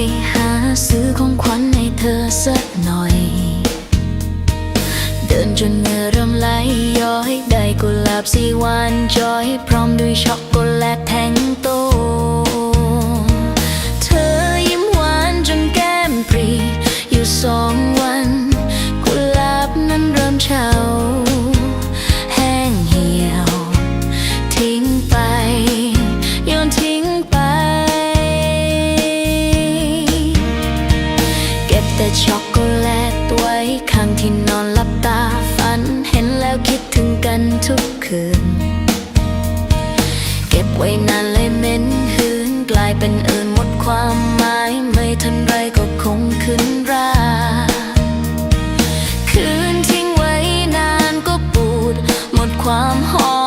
ไปหาซื้อของขวัญให้เธอสักหน่อย เดินจนเหงื่อเริ่มไหลย้อยได้กุหลาบสีหวานจอย พร้อมด้วยช็อกโกแลตแท่ง ว้ข้างที่นอนหลับตาฝันเห็นแล้วคิดถึงกันทุกคืน เก็บไว้นานเลยเม้นหืนกลายเป็นอื่นหมดความหมายไม่ทันไรก็คงขึ้นราคืนทิ้งไว้นานก็ปูด หมดความหอม